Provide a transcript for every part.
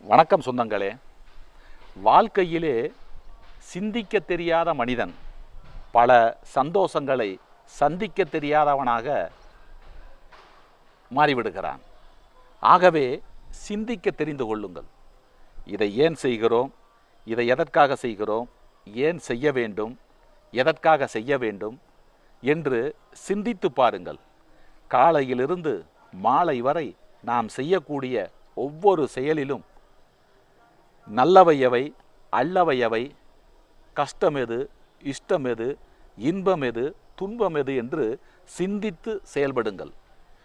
வணக்கம் சொந்தங்களே. வாழ்க்கையிலே சிந்திக்க தெரியாத மனிதன் பல சந்தோஷங்களை சந்திக்க தெரியாதவனாக மாறிவிடுகிறான். ஆகவே சிந்திக்க தெரிந்து கொள்ளுங்கள். இதை ஏன் செய்கிறோம்? இதை எதற்காக செய்கிறோம்? ஏன் செய்ய வேண்டும்? எதற்காக செய்ய வேண்டும்? என்று சிந்தித்து பாருங்கள். காலையிலிருந்து மாலை வரை நாம் செய்யக்கூடிய ஒவ்வொரு செயலிலும் நல்லவை எவை அல்லவை எவை கஷ்டம் எது இஷ்டம் எது இன்பம் எது துன்பம் எது என்று சிந்தித்து செயல்படுங்கள்.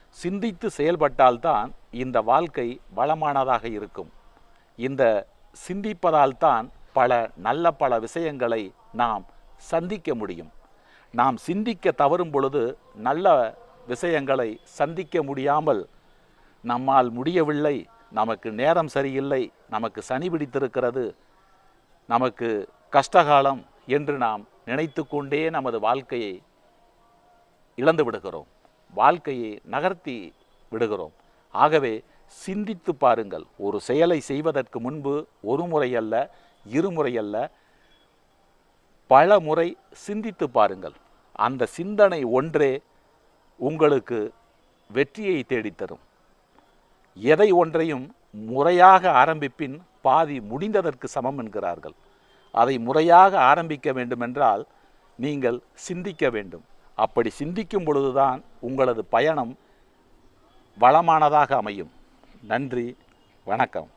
சிந்தித்து செயல்பட்டால்தான் இந்த வாழ்க்கை வளமானதாக இருக்கும். இந்த சிந்திப்பதால்தான் பல நல்ல பல விஷயங்களை நாம் சந்திக்க முடியும். நாம் சிந்திக்க தவறும் பொழுது நல்ல விஷயங்களை சந்திக்க முடியாமல் நம்மால் முடியவில்லை. நமக்கு நேரம் சரியில்லை நமக்கு சனி பிடித்திருக்கிறது நமக்கு கஷ்டகாலம் என்று நாம் நினைத்து கொண்டே நமது வாழ்க்கையை இழந்து விடுகிறோம். வாழ்க்கையை நகர்த்தி விடுகிறோம். ஆகவே சிந்தித்து பாருங்கள். ஒரு செயலை செய்வதற்கு முன்பு ஒரு முறையல்ல இருமுறையல்ல பல முறை சிந்தித்து பாருங்கள். அந்த சிந்தனை ஒன்றே உங்களுக்கு வெற்றியை தேடித்தரும் எதை ஒன்றையும் முறையாக ஆரம்பிப்பின் பாதி முடிந்ததற்கு சமம் என்கிறார்கள். அதை முறையாக ஆரம்பிக்க வேண்டுமென்றால் நீங்கள் சிந்திக்க வேண்டும். அப்படி சிந்திக்கும் பொழுதுதான் உங்களது பயணம் வளமானதாக அமையும். நன்றி வணக்கம்.